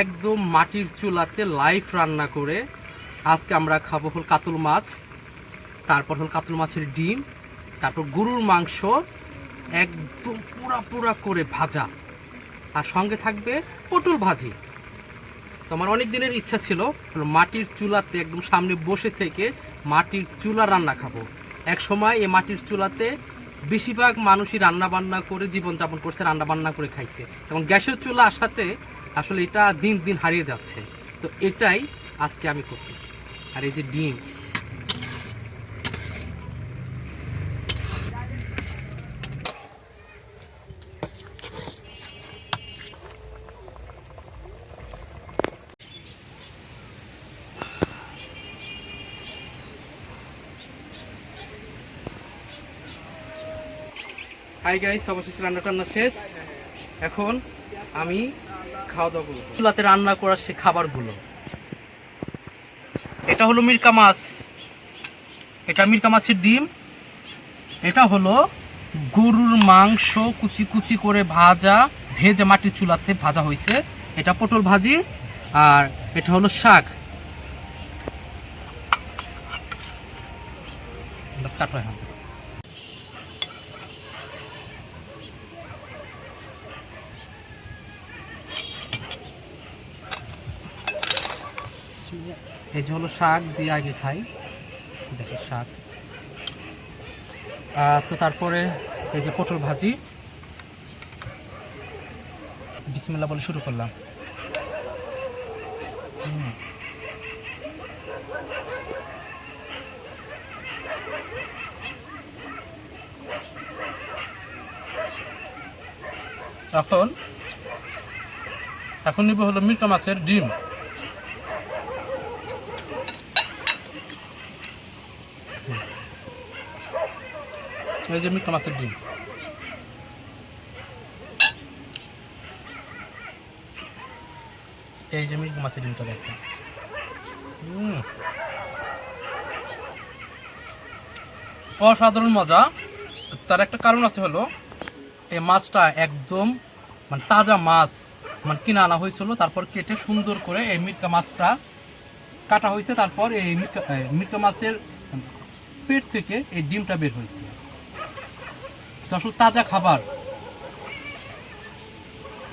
একদম মাটির চুলাতে লাইভ রান্না করে আজকে আমরা খাব হল কাতল মাছ, তারপর হল কাতল মাছের ডিম, তারপর গরুর মাংস, একদম পুরা পুরা করে ভাজা। আর সঙ্গে থাকবে পটল ভাজি। তো আমার অনেক দিনের ইচ্ছা ছিল মাটির চুলাতে একদম সামনে বসে থেকে মাটির চুলা রান্না খাব। এক সময় এই মাটির চুলাতে বেশিরভাগ মানুষই রান্না বান্না করে জীবনযাপন করছে রান্না বান্না করে খাইছে। এবং গ্যাসের চুলা আসাতে আসলে এটা দিন দিন হারিয়ে যাচ্ছে। তো এটাই আজকে আমি করতেছি। আর এই যে ডিম হাই গাইস অবশেষে রান্না টান্না শেষ। এখন আমি খাওয়া দাওয়া করব। চুলাতে রান্না করার সে খাবারগুলো। এটা হলো মিরকা মাছ। এটা মিরকা মাছের ডিম। এটা হলো গরুর মাংস কুচি কুচি করে ভাজা, ভেজে মাটির চুলাতে ভাজা হয়েছে। এটা পটল ভাজি আর এটা হলো শাক। এই যে হলো শাক, দিয়ে আগে খাই। দেখি শাক। তো তারপরে এই যে পটল ভাজি। বিসমিল্লা বলে শুরু করলাম। এখন এখন নিব হলো মিরকা মাছের ডিম। এই যে মিরকা মাছের ডিম। এই যে মিরকা মাছের ডিমটা দেখেন। অসাধারণ মজা। তার একটা কারণ আছে হলো, এই মাছটা একদম মানে তাজা মাছ মানে কিনে আনা হয়েছিল, তারপর কেটে সুন্দর করে এই মিরকা মাছটা কাটা হয়েছে, তারপর এই মিরকা এই মাছের পেট থেকে এই ডিমটা বের হয়েছে। আসলে তাজা খাবার।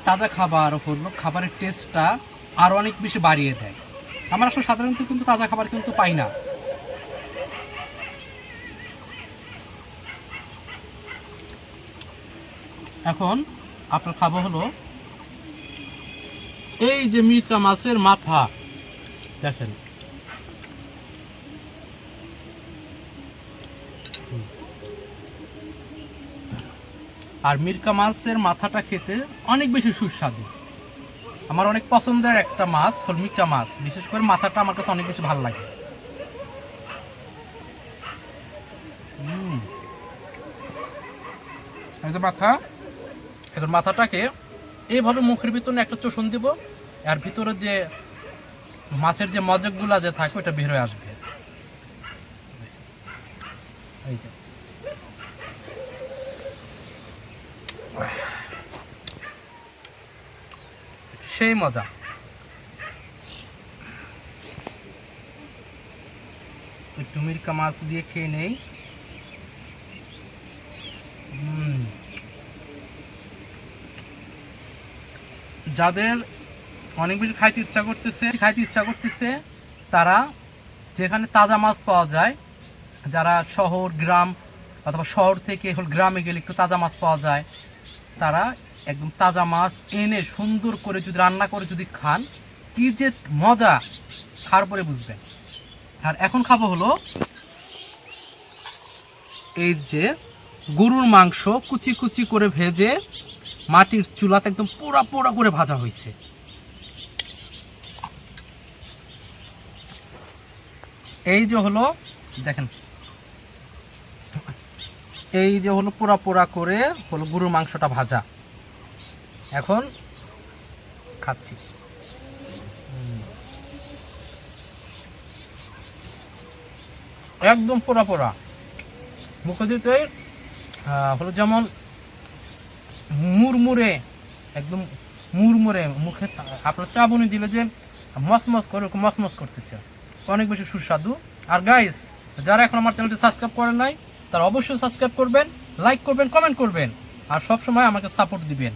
তাজা খাবার হলো খাবারের টেস্টটা আরও অনেক বেশি বাড়িয়ে দেয়। আমরা আসলে সাধারণত কিন্তু তাজা খাবার কিন্তু পাই না। এখন আপনার খাব হলো এই যে মিরকা মাছের মাথা। দেখেন। আর মিরকা মাছের মাথাটা খেতে অনেক বেশি সুস্বাদু। আমার অনেক পছন্দের একটা মাছ হল মিরকা মাছ। বিশেষ করে মাথাটা আমার কাছে অনেক বেশি ভালো লাগে। মাথা, এখন মাথাটাকে এইভাবে মুখের ভিতরে একটা চোষণ দিব, আর ভিতরে যে মাছের যে মজকগুলা যে থাকে ওটা বের হয়ে আসবে। এই যে। সেই মজা। একটু মিরকা মাছ দিয়ে খেয়ে নেই। যাদের অনেক বেশি খাইতে ইচ্ছা করতেছে, খাইতে ইচ্ছা করতেছে, তারা যেখানে তাজা মাছ পাওয়া যায়, যারা শহর, গ্রাম অথবা শহর থেকে গ্রামে গেলে একটু তাজা মাছ পাওয়া যায়, তারা একদম তাজা মাছ এনে সুন্দর করে যদি রান্না করে যদি খান, কি যে মজা! খাওয়ার পরে বুঝবেন। আর এখন খাব হলো এই যে গরুর মাংস কুচি কুচি করে ভেজে মাটির চুলাতে একদম পোড়া পোড়া করে ভাজা হয়েছে। এই যে হলো, দেখেন, এই যে হলো পোড়া পোড়া করে হলো গরুর মাংসটা ভাজা। এখন খাচ্ছি। একদম পোড়া পোড়া। মুখে দিতে হলো যেমন মুরমুরে একদম মুরমুরে মুখে আপনার চাবুনি দিলে যে মসমস করে মসমস করতেছে। অনেক বেশি সুস্বাদু। আর গাইস যারা এখন আমার চ্যানেলটি সাবস্ক্রাইব করেন নাই, তারা অবশ্যই সাবস্ক্রাইব করবেন লাইক করবেন কমেন্ট করবেন। আর সব সময় আমাকে সাপোর্ট দিবেন।